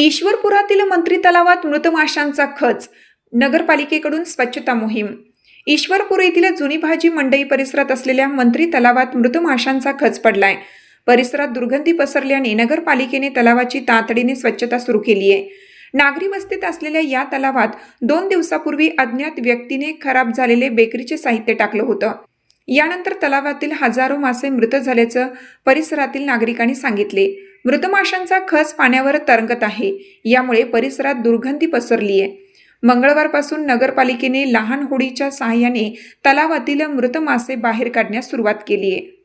ईश्वरपुरातील मंत्री तलावात मृत माशांचा खच नगरपालिकेकडून स्वच्छता मोहीम. ईश्वरपूर येथील जुनी भाजी मंडई परिसरात असलेल्या मंत्री तलावात मृत माशांचा खच पडलाय. परिसरात दुर्गंधी पसरल्याने नगरपालिकेने तलावाची तातडीने स्वच्छता सुरू केली आहे नागरी वस्तीत असलेल्या या तलावात दोन दिवसापूर्वी अज्ञात व्यक्तीने खराब झालेले बेकरीचे साहित्य टाकलं होतं. यानंतर तलावातील हजारो मासे मृत झाल्याचं परिसरातील नागरिकांनी सांगितले. मृत माशांचा खस पाण्यावर तरंगत आहे. यामुळे परिसरात दुर्गंधी पसरली आहे. मंगळवारपासून नगरपालिकेने लहान होडीच्या सहाय्याने तलावातील मृत मासे बाहेर काढण्यास सुरुवात केली आहे.